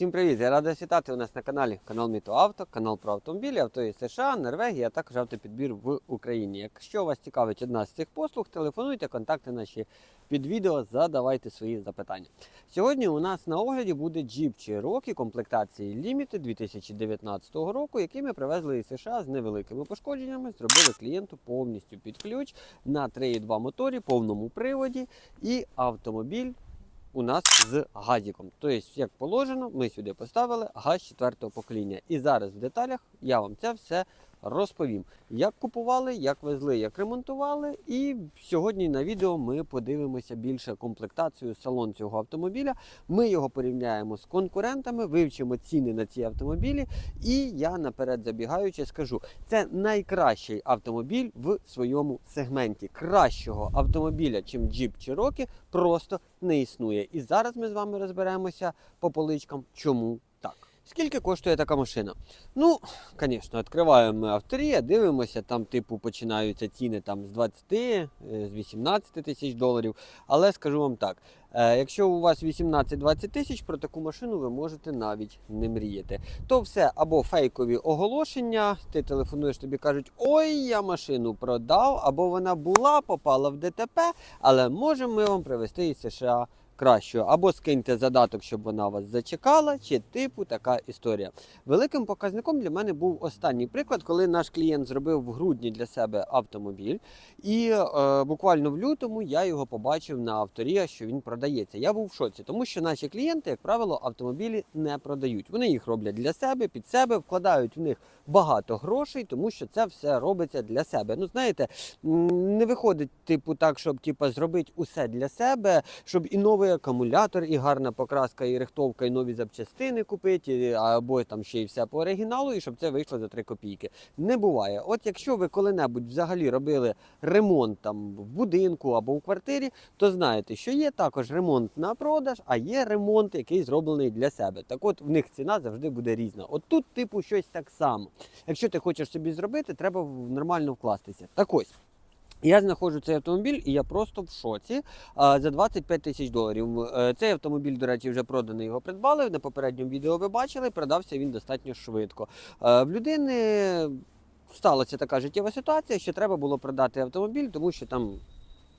Всім привіт! Я радий вітати у нас на каналі канал Міто Авто, канал про автомобілі, авто із США, Норвегія, а також автопідбір в Україні. Якщо вас цікавить одна з цих послуг, телефонуйте, контакти наші під відео, задавайте свої запитання. Сьогодні у нас на огляді буде Jeep Cherokee комплектації Limited 2019 року, який ми привезли із США з невеликими пошкодженнями, зробили клієнту повністю під ключ на 3.2 моторі, повному приводі і автомобіль у нас з газіком. Тобто, як положено, ми сюди поставили газ четвертого покоління. І зараз в деталях я вам це все розповім. Як купували, як везли, як ремонтували. І сьогодні на відео ми подивимося більше комплектацію салон цього автомобіля. Ми його порівняємо з конкурентами, вивчимо ціни на ці автомобілі. І я наперед забігаючи скажу, це найкращий автомобіль в своєму сегменті. Кращого автомобіля, чим Jeep Cherokee, просто не існує. І зараз ми з вами розберемося по поличкам, чому. Скільки коштує така машина? Ну, звісно, відкриваємо авторія, дивимося, там, типу, починаються ціни там з 20, е, з 18 тисяч доларів. Але скажу вам так: е, якщо у вас 18-20 тисяч, про таку машину ви можете навіть не мріяти. То все або фейкові оголошення, ти телефонуєш, тобі кажуть, ой, я машину продав, або вона була, попала в ДТП, але можемо ми вам привезти із США кращого. Або скиньте задаток, щоб вона вас зачекала, чи типу така історія. Великим показником для мене був останній приклад, коли наш клієнт зробив в грудні для себе автомобіль, і е, буквально в лютому я його побачив на авторія, що він продається. Я був в шоці, тому що наші клієнти, як правило, автомобілі не продають. Вони їх роблять для себе, під себе, вкладають в них багато грошей, тому що це все робиться для себе. Ну знаєте, не виходить, типу, так, щоб типу, зробити усе для себе, щоб і новий акумулятор, і гарна покраска, і рихтовка, і нові запчастини купити, або там ще й все по оригіналу, і щоб це вийшло за 3 копійки. Не буває. От якщо ви коли-небудь взагалі робили ремонт там в будинку або в квартирі, то знаєте, що є також ремонт на продаж, а є ремонт, який зроблений для себе. Так от в них ціна завжди буде різна. От тут, типу, щось так само. Якщо ти хочеш собі зробити, треба нормально вкластися. Так ось. Я знаходжу цей автомобіль і я просто в шоці за 25 тисяч доларів. Е, Цей автомобіль, до речі, вже проданий, його придбали. На попередньому відео ви бачили, продався він достатньо швидко. Е, В людини сталася така життєва ситуація, що треба було продати автомобіль, тому що там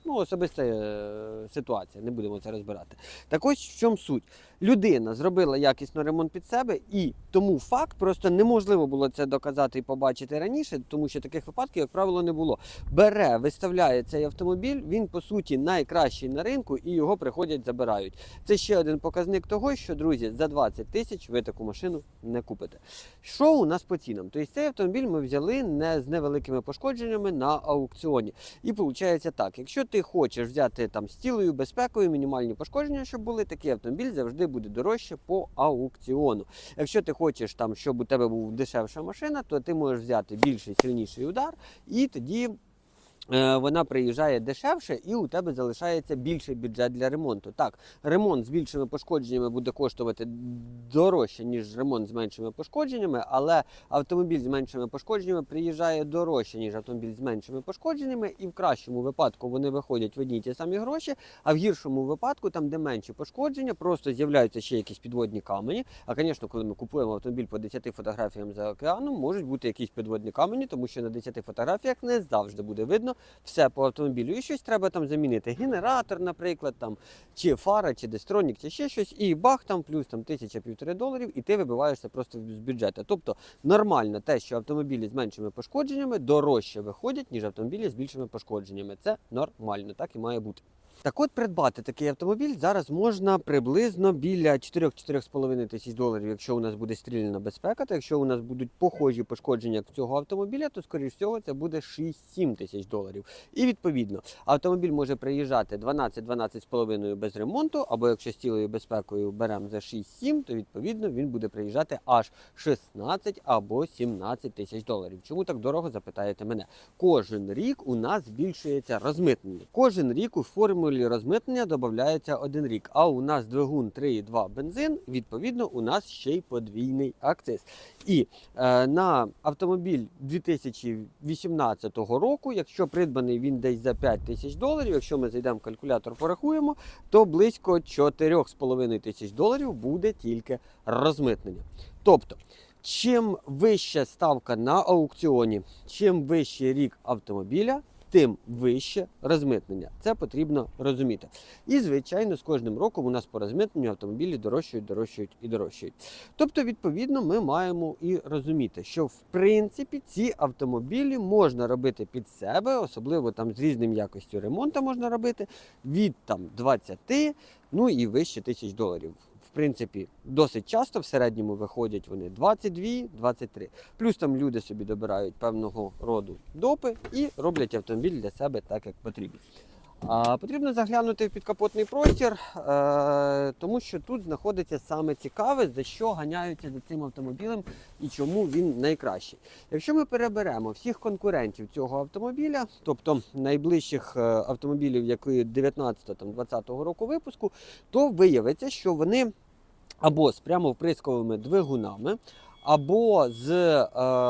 ну, особиста е, ситуація, не будемо це розбирати. Так ось в чому суть. Людина зробила якісно ремонт під себе, і тому факт просто неможливо було це доказати і побачити раніше, тому що таких випадків, як правило, не було. Бере, виставляє цей автомобіль, він по суті найкращий на ринку, і його приходять, забирають. Це ще один показник того, що друзі, за 20 тисяч ви таку машину не купите. Що у нас по цінам? Тобто цей автомобіль ми взяли не з невеликими пошкодженнями на аукціоні. І виходить так: якщо ти хочеш взяти там з цілою безпекою мінімальні пошкодження, щоб були, такий автомобіль завжди буде дорожче по аукціону. Якщо ти хочеш там, щоб у тебе був дешевша машина, то ти можеш взяти більший сильніший удар, і тоді. Е, Вона приїжджає дешевше і у тебе залишається більший бюджет для ремонту. Так, ремонт з більшими пошкодженнями буде коштувати дорожче, ніж ремонт з меншими пошкодженнями, але автомобіль з меншими пошкодженнями приїжджає дорожче, ніж автомобіль з меншими пошкодженнями, і в кращому випадку вони виходять в одні ті самі гроші, а в гіршому випадку, там, де менші пошкодження, просто з'являються ще якісь підводні камені. А, звісно, коли ми купуємо автомобіль по 10 фотографіям за океаном, можуть бути якісь підводні камені, тому що на 10 фотографіях не завжди буде видно все по автомобілю. І щось треба там замінити. Генератор, наприклад, там, чи фара, чи дестронік, чи ще щось, і бах, там плюс там тисяча-півтори доларів, і ти вибиваєшся просто з бюджету. Тобто нормально те, що автомобілі з меншими пошкодженнями дорожче виходять, ніж автомобілі з більшими пошкодженнями. Це нормально, так і має бути. Так от придбати такий автомобіль зараз можна приблизно біля 4-4,5 тисяч доларів, якщо у нас буде стріляна безпека, то якщо у нас будуть похожі пошкодження як цього автомобіля, то скоріш всього це буде 6-7 тисяч доларів. І відповідно автомобіль може приїжджати 12-12,5 без ремонту, або якщо з цілою безпекою беремо за 6-7, то відповідно він буде приїжджати аж 16 або 17 тисяч доларів. Чому так дорого запитаєте мене? Кожен рік у нас збільшується розмитнення. Кожен рік у формулі контролі розмитнення додається один рік. А у нас двигун 3,2 бензин, відповідно, у нас ще й подвійний акциз. І е, на автомобіль 2018 року, якщо придбаний він десь за 5 тисяч доларів, якщо ми зайдемо в калькулятор, порахуємо, то близько 4,5 тисяч доларів буде тільки розмитнення. Тобто, чим вища ставка на аукціоні, чим вищий рік автомобіля, тим вище розмитнення. Це потрібно розуміти. І, звичайно, з кожним роком у нас по розмитненню автомобілі дорожчають, дорожчають і дорожчають. Тобто, відповідно, ми маємо і розуміти, що в принципі ці автомобілі можна робити під себе, особливо там з різним якістю ремонту можна робити від там 20, ну і вище тисяч доларів. Принципі, досить часто в середньому виходять вони 22-23. Плюс там люди собі добирають певного роду допи і роблять автомобіль для себе так, як потрібно. Потрібно заглянути в підкапотний простір, е, тому що тут знаходиться саме цікаве, за що ганяються за цим автомобілем і чому він найкращий. Якщо ми переберемо всіх конкурентів цього автомобіля, тобто найближчих е, автомобілів, які 19-20 року випуску, то виявиться, що вони або з прямовприсковими двигунами, або з е,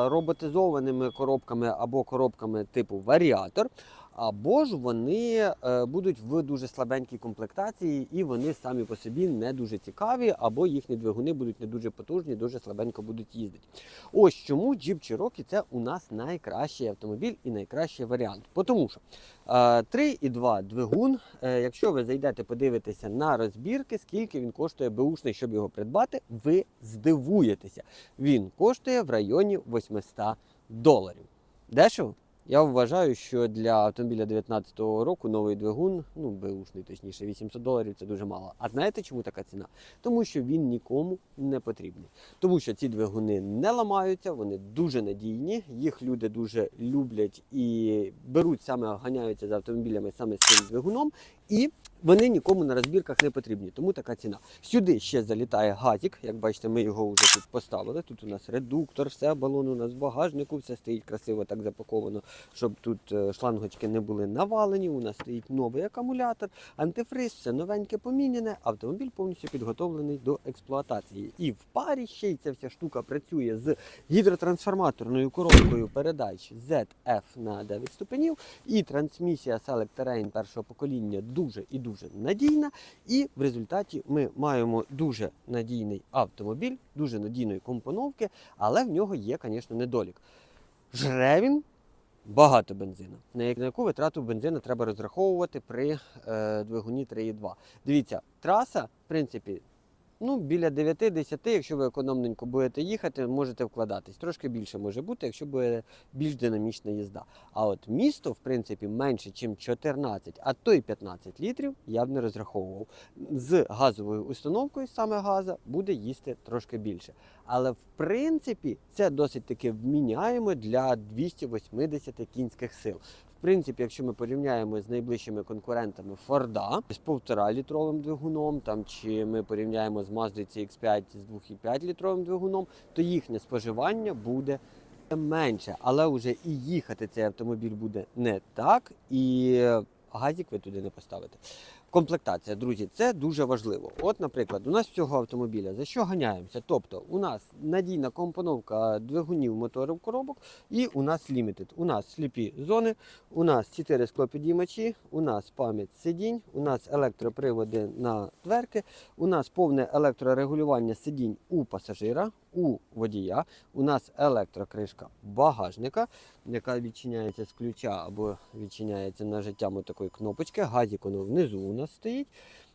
роботизованими коробками, або коробками типу варіатор. Або ж вони е, будуть в дуже слабенькій комплектації, і вони самі по собі не дуже цікаві, або їхні двигуни будуть не дуже потужні, дуже слабенько будуть їздити. Ось чому Jeep Cherokee це у нас найкращий автомобіль і найкращий варіант. Тому що е, 3,2 двигун, е, якщо ви зайдете, подивитеся на розбірки, скільки він коштує беушний, щоб його придбати, ви здивуєтеся. Він коштує в районі 800 доларів. Дешево? Я вважаю, що для автомобіля 2019 року новий двигун, ну беушний, точніше, 800 доларів це дуже мало. А знаєте, чому така ціна? Тому що він нікому не потрібний. Тому що ці двигуни не ламаються, вони дуже надійні, їх люди дуже люблять і беруть саме ганяються за автомобілями саме з цим двигуном. І вони нікому на розбірках не потрібні, тому така ціна. Сюди ще залітає газик. Як бачите, ми його вже тут поставили. Тут у нас редуктор, все балон у нас в багажнику, все стоїть красиво так запаковано, щоб тут е, шлангочки не були навалені. У нас стоїть новий акумулятор, антифриз, все новеньке поміняне. Автомобіль повністю підготовлений до експлуатації. І в парі ще й ця вся штука працює з гідротрансформаторною коробкою передач ZF на 9 ступенів. І трансмісія Select Terrain першого покоління дуже і дуже надійна. І в результаті ми маємо дуже надійний автомобіль, дуже надійної компоновки, але в нього є, звісно, недолік. Жре він багато бензину. На яку витрату бензину треба розраховувати при е, двигуні 3,2. Дивіться, траса, в принципі, ну, біля 9-10, якщо ви економненько будете їхати, можете вкладатись. Трошки більше може бути, якщо буде більш динамічна їзда. А от місто, в принципі, менше, ніж 14, а то й 15 літрів я б не розраховував. З газовою установкою, саме газа, буде їсти трошки більше. Але в принципі це досить таки вміняємо для 280 кінських сил. В принципі, якщо ми порівняємо з найближчими конкурентами Форда з 1,5 літровим двигуном, там чи ми порівняємо з Mazda CX5 з 2,5 літровим двигуном, то їхнє споживання буде менше, але вже і їхати цей автомобіль буде не так, і газік ви туди не поставите. Комплектація, друзі, це дуже важливо. От, наприклад, у нас цього автомобіля за що ганяємося? Тобто, у нас надійна компоновка двигунів моторів коробок, і у нас лімітед. У нас сліпі зони, у нас 4 склопідіймачі, у нас пам'ять сидінь, у нас електроприводи на дверки, у нас повне електрорегулювання сидінь у пасажира, у водія, у нас електрокришка багажника, яка відчиняється з ключа або відчиняється нажиттям такої кнопочки. Газік воно внизу у нас стоїть.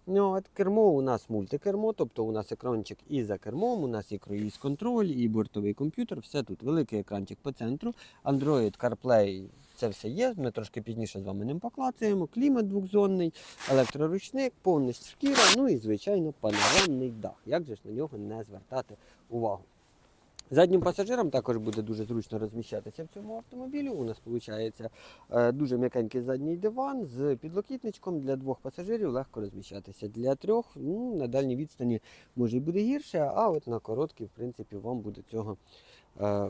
Ну, от кермо у нас мультикермо, тобто у нас екранчик і за кермом, у нас і круїз контроль, і бортовий комп'ютер, все тут великий екранчик по центру. Android, CarPlay, це все є. Ми трошки пізніше з вами ним поклацаємо. Клімат двохзонний, електроручник, повна шкіра, ну і звичайно панорамний дах. Як же ж на нього не звертати увагу? Заднім пасажирам також буде дуже зручно розміщатися в цьому автомобілі. У нас виходить дуже м'якенький задній диван з підлокітничком для двох пасажирів легко розміщатися. Для трьох ну, на дальній відстані може буде гірше, а от на короткій, в принципі, вам буде цього е,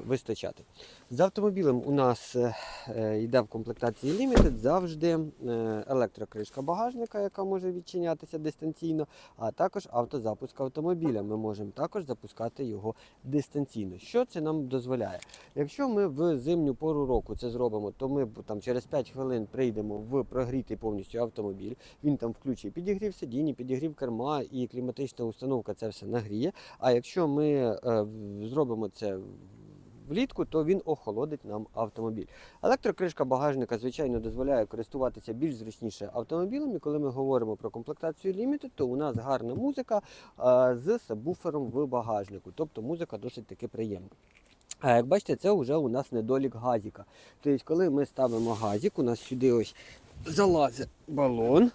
вистачати. З автомобілем у нас е, е, йде в комплектації Limited завжди е, електрокришка багажника, яка може відчинятися дистанційно, а також автозапуск автомобіля. Ми можемо також запускати його дистанційно. Що це нам дозволяє? Якщо ми в зимню пору року це зробимо, то ми там через 5 хвилин прийдемо в прогрітий повністю автомобіль. Він там включить підігрів сидіння, підігрів керма і кліматична установка це все нагріє. А якщо ми е, зробимо це влітку, то він охолодить нам автомобіль. Електрокришка багажника, звичайно, дозволяє користуватися більш зручніше автомобілем. І коли ми говоримо про комплектацію Limited, то у нас гарна музика з сабвуфером в багажнику. Тобто музика досить таки приємна. А як бачите, це вже у нас недолік газіка. Тобто, коли ми ставимо газік, у нас сюди ось залазить балон,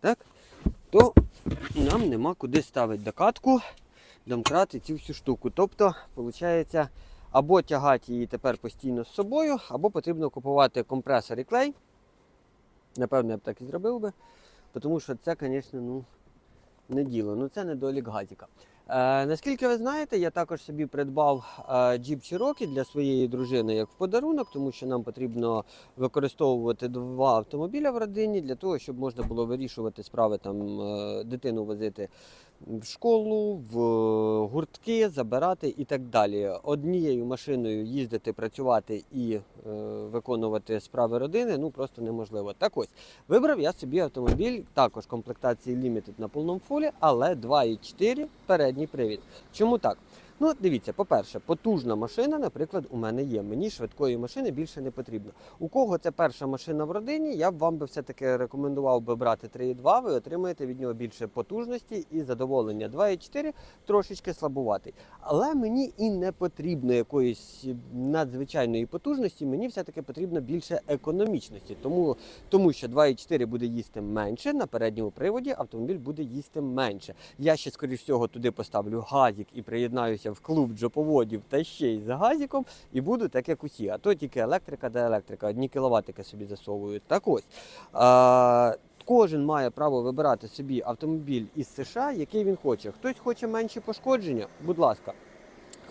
так, то нам нема куди ставити докатку, домкрат і цю всю штуку. Тобто, виходить, або тягати її тепер постійно з собою, або потрібно купувати компресор і клей. Напевно, я б так і зробив би, тому що це, звісно, ну, не діло. Ну це недолік газіка. Е, наскільки ви знаєте, я також собі придбав е, Jeep Cherokee для своєї дружини як в подарунок, тому що нам потрібно використовувати два автомобіля в родині для того, щоб можна було вирішувати справи там е, дитину возити в школу, в гуртки, забирати і так далі. Однією машиною їздити, працювати і е, виконувати справи родини ну просто неможливо. Так ось вибрав я собі автомобіль, також комплектації Limited на повному фулі, але 2,4 передній привід. Чому так? Ну, дивіться, по-перше, потужна машина, наприклад, у мене є. Мені швидкої машини більше не потрібно. У кого це перша машина в родині, я б вам би все-таки рекомендував би брати 3,2, ви отримаєте від нього більше потужності і задоволення. 2,4 трошечки слабуватий. Але мені і не потрібно якоїсь надзвичайної потужності, мені все-таки потрібно більше економічності. Тому, тому що 2,4 буде їсти менше, на передньому приводі автомобіль буде їсти менше. Я ще, скоріш всього, туди поставлю газік і приєднаюся в клуб джоповодів та ще й за газіком, і буду так, як усі. А то тільки електрика да електрика, одні кіловатики собі засовують. Так ось. А, Кожен має право вибирати собі автомобіль із США, який він хоче. Хтось хоче менші пошкодження, будь ласка.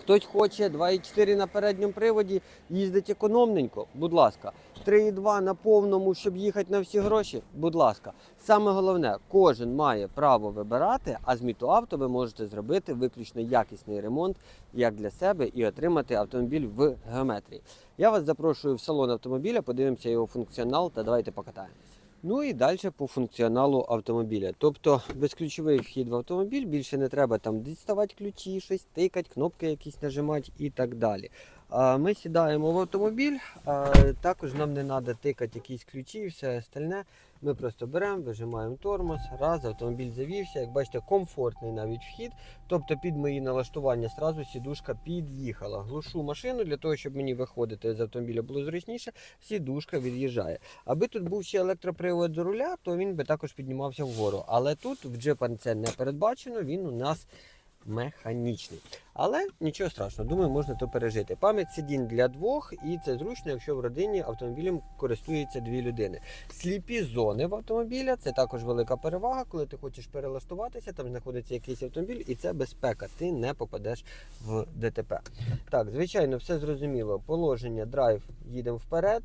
Хтось хоче 2,4 на передньому приводі, їздить економненько, будь ласка. 3,2 на повному, щоб їхати на всі гроші, будь ласка. Саме головне, кожен має право вибирати, а з Мітуавто ви можете зробити виключно якісний ремонт як для себе і отримати автомобіль в геометрії. Я вас запрошую в салон автомобіля, подивимося його функціонал та давайте покатаємось. Ну і далі по функціоналу автомобіля. Тобто безключовий вхід в автомобіль, більше не треба там діставати ключі, щось тикати, кнопки якісь нажимати і так далі. Ми сідаємо в автомобіль, також нам не треба тикати якісь ключі і все остальне. Ми просто беремо, вижимаємо тормоз, раз, автомобіль завівся. Як бачите, комфортний навіть вхід. Тобто під мої налаштування сразу сідушка під'їхала. Глушу машину для того, щоб мені виходити з автомобіля було зручніше, сідушка від'їжджає. Аби тут був ще електропривод до руля, то він би також піднімався вгору. Але тут в джипа це не передбачено, він у нас механічний. Але нічого страшного, думаю, можна то пережити. Пам'ять сидінь для двох, і це зручно, якщо в родині автомобілем користуються дві людини. Сліпі зони в автомобіля це також велика перевага, коли ти хочеш перелаштуватися, там знаходиться якийсь автомобіль, і це безпека. Ти не попадеш в ДТП. Так, звичайно, все зрозуміло. Положення драйв їдемо вперед.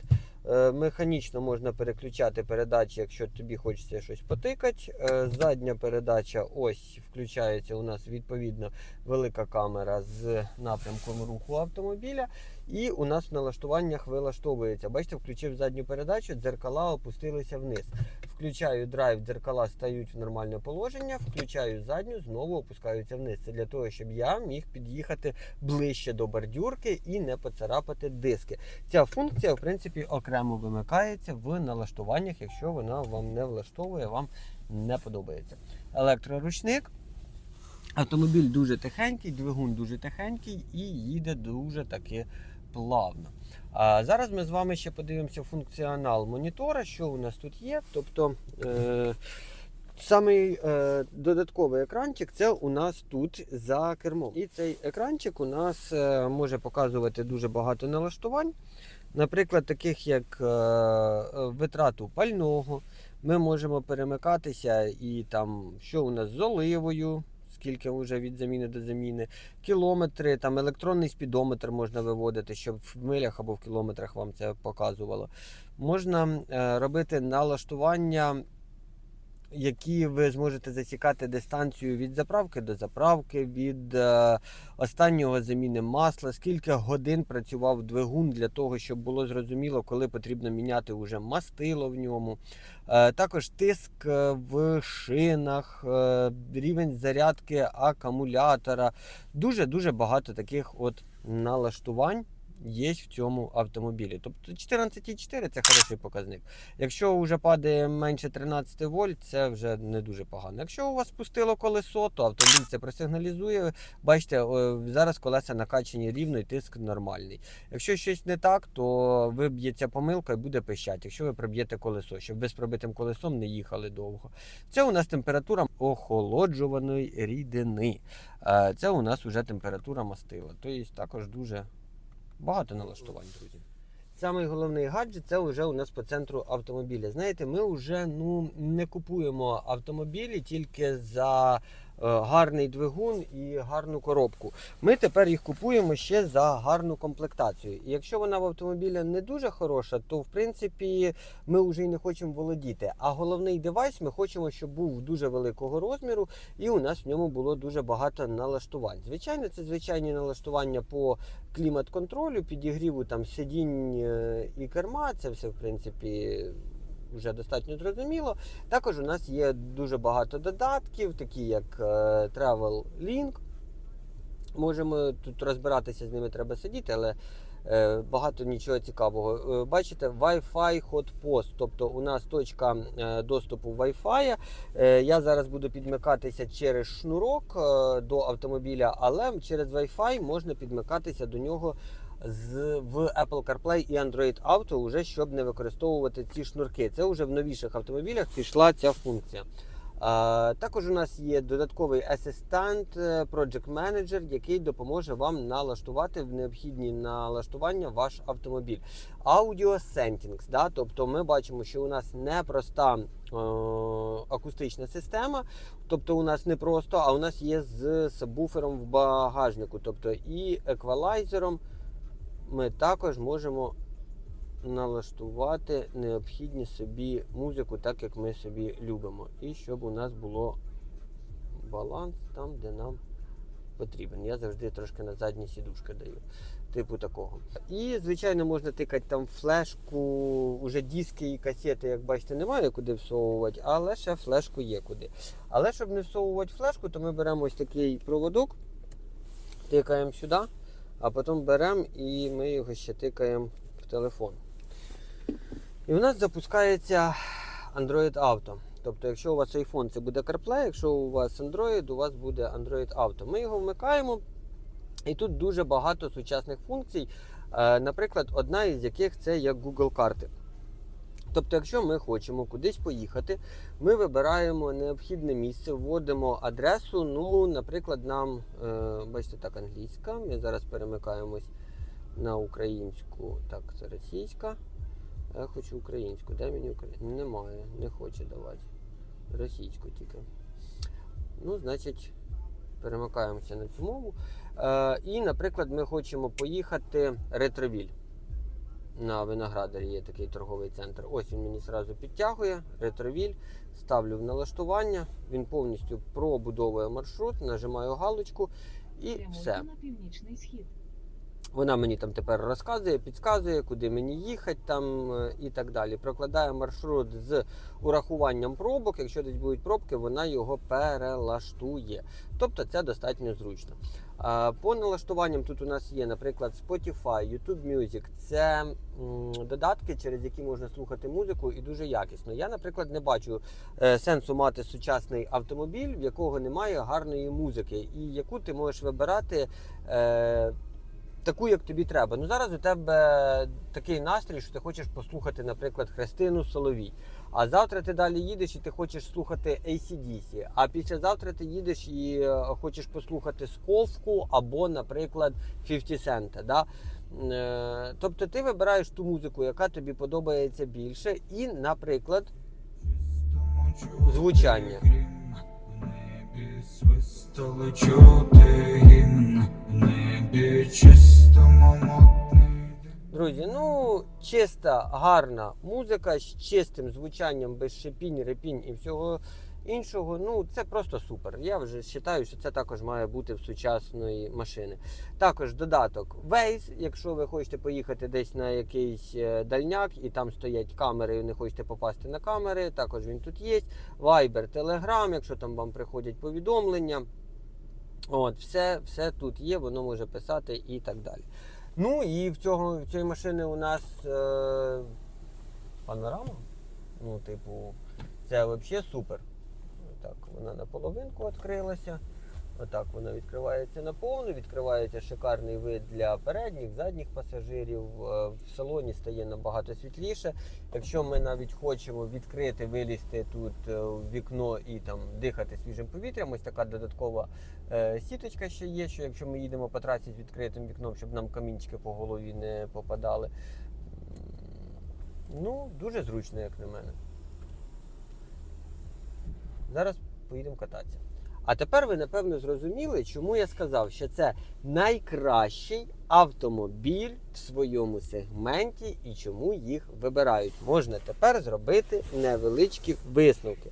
Е, Механічно можна переключати передачі, якщо тобі хочеться щось потикати. Е, Задня передача ось включається у нас відповідно велика камера з напрямком руху автомобіля. І у нас в налаштуваннях вилаштовується. Бачите, включив задню передачу, дзеркала опустилися вниз. Включаю драйв, дзеркала стають в нормальне положення, включаю задню, знову опускаються вниз. Це для того, щоб я міг під'їхати ближче до бордюрки і не поцарапати диски. Ця функція, в принципі, окремо вимикається в налаштуваннях, якщо вона вам не влаштовує, вам не подобається. Електроручник. Автомобіль дуже тихенький, двигун дуже тихенький і їде дуже таки плавно. А зараз ми з вами ще подивимося функціонал монітора, що у нас тут є. Тобто е, самий е, додатковий екранчик це у нас тут за кермом. І цей екранчик у нас е, може показувати дуже багато налаштувань. Наприклад, таких як е, витрату пального. Ми можемо перемикатися і там, що у нас з оливою, скільки вже від заміни до заміни, кілометри, там електронний спідометр можна виводити, щоб в милях або в кілометрах вам це показувало. Можна е, робити налаштування які ви зможете засікати дистанцію від заправки до заправки, від е, останнього заміни масла, скільки годин працював двигун для того, щоб було зрозуміло, коли потрібно міняти уже мастило в ньому. Е, також тиск е, в шинах, е, рівень зарядки акумулятора. Дуже-дуже багато таких от налаштувань є в цьому автомобілі. Тобто 14,4 це хороший показник. Якщо вже падає менше 13 вольт, це вже не дуже погано. Якщо у вас спустило колесо, то автомобіль це просигналізує. Бачите, зараз колеса накачані рівно і тиск нормальний. Якщо щось не так, то виб'ється помилка і буде пищати, якщо ви проб'єте колесо, щоб ви з пробитим колесом не їхали довго. Це у нас температура охолоджуваної рідини. Е, Це у нас вже температура мастила. Тобто також дуже багато налаштувань, друзі. Самий головний гаджет це вже у нас по центру автомобіля. Знаєте, ми вже ну, не купуємо автомобілі тільки за гарний двигун і гарну коробку. Ми тепер їх купуємо ще за гарну комплектацію. І якщо вона в автомобіля не дуже хороша, то в принципі ми вже й не хочемо володіти. А головний девайс ми хочемо, щоб був дуже великого розміру, і у нас в ньому було дуже багато налаштувань. Звичайно, це звичайні налаштування по клімат-контролю, підігріву там сидінь е, і керма. Це все в принципі. Вже достатньо зрозуміло. Також у нас є дуже багато додатків, такі як е, Travel Link. Можемо тут розбиратися з ними, треба сидіти, але е, багато нічого цікавого. Е, Бачите, Wi-Fi Hotpost, тобто у нас точка доступу Wi-Fi. Я зараз буду підмикатися через шнурок до автомобіля, але через Wi-Fi можна підмикатися до нього з, в Apple CarPlay і Android Auto, уже щоб не використовувати ці шнурки. Це вже в новіших автомобілях пішла ця функція. А, також у нас є додатковий асистент е, Project Manager, який допоможе вам налаштувати в необхідні налаштування ваш автомобіль. Audio Settings, да? тобто ми бачимо, що у нас не проста е, акустична система, тобто у нас не просто, а у нас є з сабвуфером в багажнику, тобто і еквалайзером ми також можемо налаштувати необхідні собі музику, так як ми собі любимо. І щоб у нас було баланс там, де нам потрібен. Я завжди трошки на задні сідушки даю. Типу такого. І, звичайно, можна тикати там флешку, уже диски і касети, як бачите, немає куди всовувати, але ще флешку є куди. Але щоб не всовувати флешку, то ми беремо ось такий проводок, тикаємо сюди, а потім беремо і ми його ще тикаємо в телефон. І у нас запускається Android Auto. Тобто, якщо у вас iPhone, це буде CarPlay, якщо у вас Android, у вас буде Android Auto. Ми його вмикаємо, і тут дуже багато сучасних функцій. Е, Наприклад, одна із яких це як Google карти. Тобто, якщо ми хочемо кудись поїхати, ми вибираємо необхідне місце, вводимо адресу. Ну, наприклад, нам, е, бачите, так, англійська. Ми зараз перемикаємось на українську. Так, це російська. Я хочу українську. Де мені українську? Немає, не хоче давати. Російську тільки. Ну, значить, перемикаємося на цю мову. Е, і, наприклад, ми хочемо поїхати ретровіль. На виноградарі є такий торговий центр. Ось він мені зразу підтягує, ретровіль, ставлю в налаштування, він повністю пробудовує маршрут, нажимаю галочку і Прямо все. на північний схід. Вона мені там тепер розказує, підказує, куди мені їхати там е, і так далі. Прокладає маршрут з урахуванням пробок. Якщо десь будуть пробки, вона його перелаштує. Тобто це достатньо зручно. По налаштуванням тут у нас є, наприклад, Spotify, YouTube Music. Це додатки, через які можна слухати музику і дуже якісно. Я, наприклад, не бачу е, сенсу мати сучасний автомобіль, в якого немає гарної музики, і яку ти можеш вибирати. Таку, як тобі треба. Ну зараз у тебе такий настрій, що ти хочеш послухати, наприклад, Христину Соловій. А завтра ти далі їдеш і ти хочеш слухати ACDC. А післязавтра ти їдеш і е, хочеш послухати Сковку або, наприклад, 50 Cent. Да? Е, Тобто ти вибираєш ту музику, яка тобі подобається більше, і, наприклад, звучання. В небі свист Стали чути гімн небі чистому мотний. Друзі, ну чиста, гарна музика з чистим звучанням, без шипінь, репінь і всього іншого. Ну це просто супер. Я вже вважаю, що це також має бути в сучасної машини. Також додаток Waze, якщо ви хочете поїхати десь на якийсь е, дальняк і там стоять камери, і не хочете попасти на камери. Також він тут є. Viber, Telegram, якщо там вам приходять повідомлення. От, все, все тут є, воно може писати і так далі. Ну і в цього в цієї машини у нас е, панорама. Ну, типу, це взагалі супер. Так, вона наполовинку відкрилася. Отак вона відкривається наповну, відкривається шикарний вид для передніх, задніх пасажирів. Е, В салоні стає набагато світліше. Якщо ми навіть хочемо відкрити, вилізти тут е, в вікно і там дихати свіжим повітрям, ось така додаткова е, сіточка ще є, що якщо ми їдемо по трасі з відкритим вікном, щоб нам камінчики по голові не попадали. Ну, дуже зручно, як на мене. Зараз поїдемо кататися. А тепер ви напевно зрозуміли, чому я сказав, що це найкращий автомобіль в своєму сегменті і чому їх вибирають. Можна тепер зробити невеличкі висновки.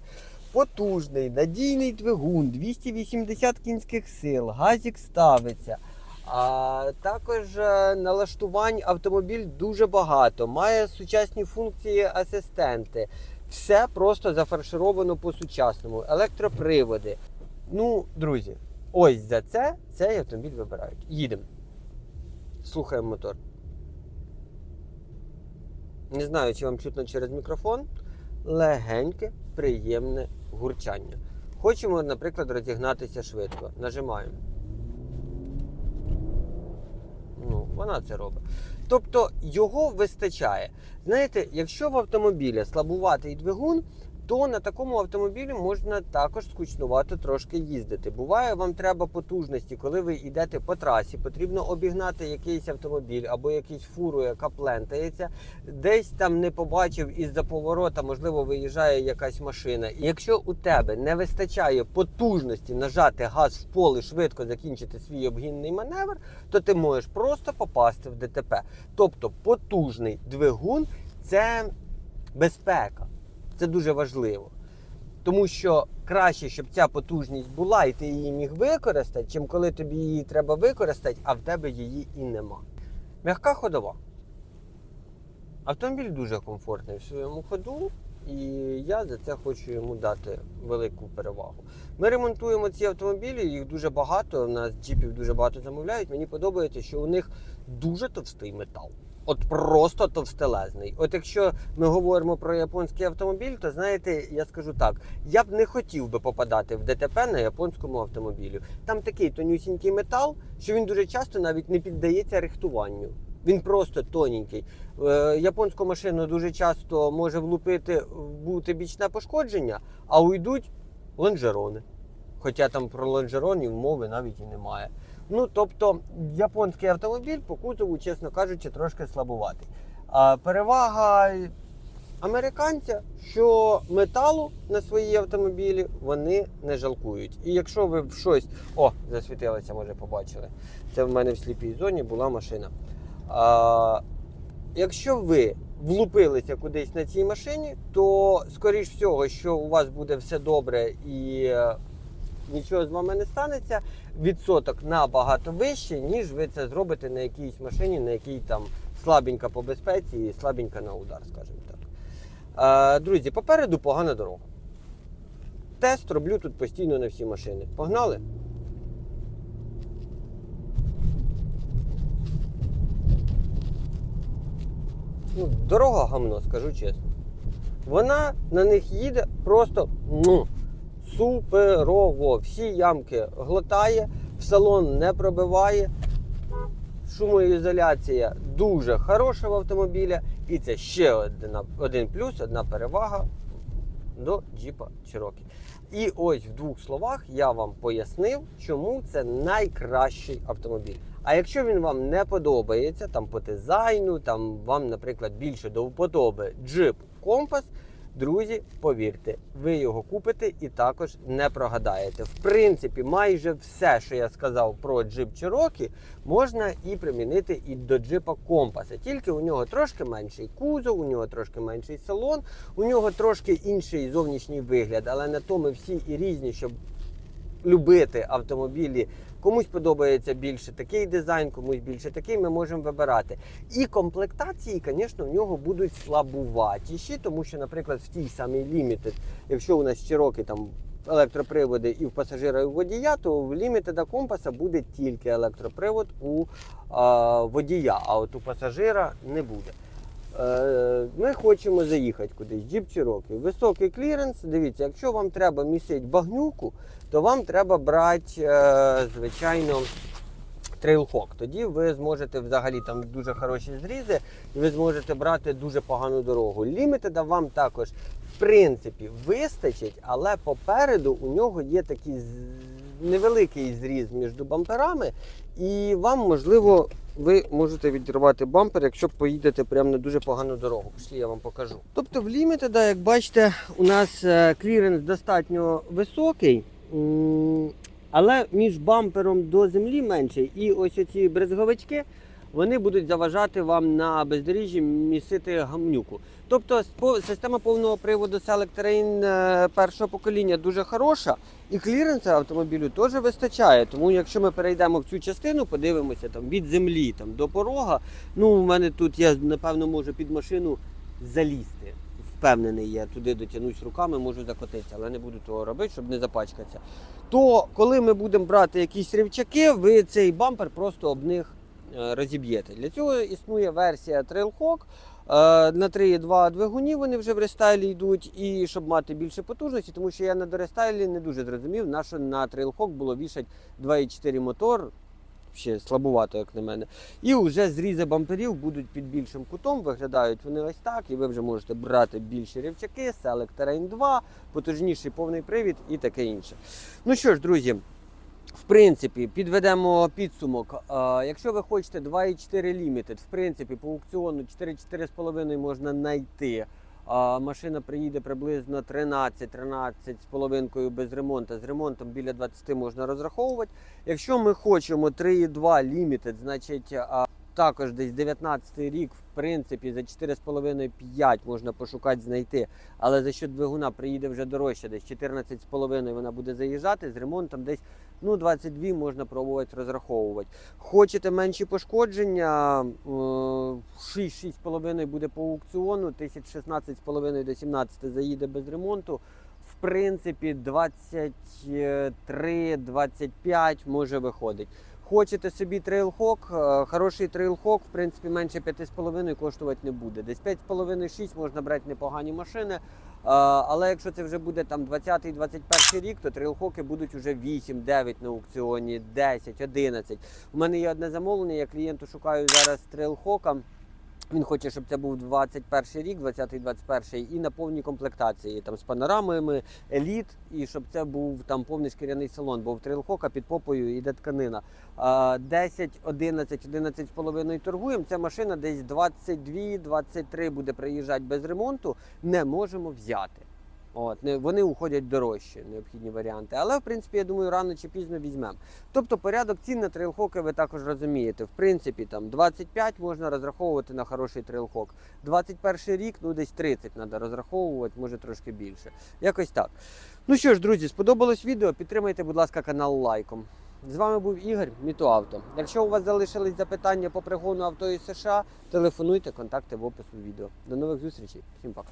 Потужний, надійний двигун, 280 кінських сил, газік ставиться. А також е, налаштувань автомобіль дуже багато, має сучасні функції асистенти. Все просто зафаршировано по-сучасному. Електроприводи. Ну, друзі, ось за це цей автомобіль вибирають. Їдемо. Слухаємо мотор. Не знаю, чи вам чутно через мікрофон. Легеньке, приємне гурчання. Хочемо, наприклад, розігнатися швидко. Нажимаємо. Ну, вона це робить. Тобто його вистачає. Знаєте, якщо в автомобілі слабуватий двигун, то на такому автомобілі можна також скучнувато трошки їздити. Буває, вам треба потужності, коли ви йдете по трасі, потрібно обігнати якийсь автомобіль або якусь фуру, яка плентається, десь там не побачив із-за поворота, можливо, виїжджає якась машина. І якщо у тебе не вистачає потужності нажати газ в поле, швидко закінчити свій обгінний маневр, то ти можеш просто попасти в ДТП. Тобто потужний двигун це безпека. Це дуже важливо. Тому що краще, щоб ця потужність була і ти її міг використати, чим коли тобі її треба використати, а в тебе її і нема. М'яка ходова. Автомобіль дуже комфортний в своєму ходу, і я за це хочу йому дати велику перевагу. Ми ремонтуємо ці автомобілі, їх дуже багато. У нас джипів дуже багато замовляють. Мені подобається, що у них дуже товстий метал. От просто товстелезний. От якщо ми говоримо про японський автомобіль, то знаєте, я скажу так: я б не хотів би попадати в ДТП на японському автомобілі. Там такий тонюсінький метал, що він дуже часто навіть не піддається рихтуванню. Він просто тоненький. Е, японську машину дуже часто може влупити бути бічне пошкодження, а уйдуть лонжерони. Хоча там про лонжерони мови навіть і немає. Ну, тобто, японський автомобіль по кузову, чесно кажучи, трошки слабуватий. А перевага американця, що металу на свої автомобілі вони не жалкують. І якщо ви в щось. О, засвітилося, може, побачили. Це в мене в сліпій зоні була машина. А, якщо ви влупилися кудись на цій машині, то скоріш всього, що у вас буде все добре і е, нічого з вами не станеться. Відсоток набагато вищий, ніж ви це зробите на якійсь машині, на якій там слабенька по безпеці і слабенька на удар, скажімо так. А, друзі, попереду погана дорога. Тест роблю тут постійно на всі машини. Погнали? Ну, дорога гамно, скажу чесно. Вона на них їде просто ну, суперово. Всі ямки глотає, в салон не пробиває. Шумоізоляція дуже хороша в автомобіля. І це ще одна, один плюс, одна перевага до джіпа Cherokee. І ось в двох словах я вам пояснив, чому це найкращий автомобіль. А якщо він вам не подобається, там по дизайну, там вам, наприклад, більше до вподоби джип Компас, Друзі, повірте, ви його купите і також не прогадаєте. В принципі, майже все, що я сказав про джип Cherokee, можна і примінити і до джипа Компаса. Тільки у нього трошки менший кузов, у нього трошки менший салон, у нього трошки інший зовнішній вигляд, але на то всі і різні, щоб любити автомобілі. Комусь подобається більше такий дизайн, комусь більше такий, ми можемо вибирати. І комплектації, звісно, в нього будуть слабуватіші, тому що, наприклад, в тій самій Limited, якщо у нас Cherokee там електроприводи і в пасажира, і у водія, то в Limited компаса буде тільки електропривод у а, водія, а от у пасажира не буде. Е, Ми хочемо заїхати кудись, джіп Cherokee. Високий кліренс. Дивіться, якщо вам треба місити багнюку, то вам треба брати, е, звичайно, трейлхок. Тоді ви зможете взагалі там дуже хороші зрізи, і ви зможете брати дуже погану дорогу. Лімітеда вам також, в принципі, вистачить, але попереду у нього є такий невеликий зріз між бамперами, і вам, можливо, ви можете відірвати бампер, якщо поїдете прямо на дуже погану дорогу. Пішли, я вам покажу. Тобто в Limited, як бачите, у нас е, кліренс достатньо високий. але між бампером до землі менший, і ось оці брезговички вони будуть заважати вам на бездоріжжі місити гамнюку. Тобто система повного приводу Select Terrain е, першого покоління дуже хороша, і кліренса автомобілю теж вистачає. Тому якщо ми перейдемо в цю частину, подивимося там від землі там, до порога, ну у мене тут я напевно можу під машину залізти. Впевнений, я туди дотягнусь руками, можу закотитися, але не буду того робити, щоб не запачкатися. То коли ми будемо брати якісь рівчаки, ви цей бампер просто об них е, розіб'єте. Для цього існує версія Trailhawk. Е, На 3,2 двигуні вони вже в рестайлі йдуть, і щоб мати більше потужності, тому що я на дорестайлі не дуже зрозумів, на що на Trailhawk було вішати 2,4 мотор. Ще слабувато, як на мене. І вже зрізи бамперів будуть під більшим кутом, виглядають вони ось так, і ви вже можете брати більші рівчаки, Select Terrain 2, потужніший повний привід і таке інше. Ну що ж, друзі, в принципі, підведемо підсумок. Якщо ви хочете 2,4 лімітед, в принципі, по аукціону 4-4,5 можна знайти. Машина приїде приблизно 13-13 з половинкою без ремонту. З ремонтом біля 20 можна розраховувати. Якщо ми хочемо 3,2 лімітед, значить також десь 19 рік, в принципі, за 4,5-5 можна пошукати, знайти. Але за що двигуна приїде вже дорожче, десь 14,5 вона буде заїжджати. З ремонтом десь ну, 22 можна пробувати розраховувати. Хочете менші пошкодження, е, 6-6,5 буде по аукціону, 1016,5 до 17 заїде без ремонту. В принципі, 23-25 може виходить. Хочете собі трейлхок, е, хороший трейлхок, в принципі, менше 5,5 коштувати не буде. Десь 5,5-6 можна брати непогані машини. Е, Але якщо це вже буде там 20-21 рік, то трейлхоки будуть вже 8-9 на аукціоні, 10, 11. У мене є одне замовлення, я клієнту шукаю зараз трейлхока. Він хоче, щоб це був 21 рік, 20-21, і на повній комплектації, там з панорамами, еліт, і щоб це був там повний шкіряний салон, бо в трилхока під попою йде тканина. А, 10, 11, 11 з половиною торгуємо. Ця машина десь 22-23 буде приїжджати без ремонту. Не можемо взяти. От, не, вони уходять дорожче, необхідні варіанти. Але в принципі, я думаю, рано чи пізно візьмемо. Тобто порядок цін на трейлхоки ви також розумієте. В принципі, там 25 можна розраховувати на хороший трейлхок. 21 рік, ну десь 30 треба розраховувати, може трошки більше. Якось так. Ну що ж, друзі, сподобалось відео. Підтримайте, будь ласка, канал лайком. З вами був Ігор Мітоавто. Якщо у вас залишились запитання по пригону авто із США, телефонуйте, контакти в опису відео. До нових зустрічей. Всім пока.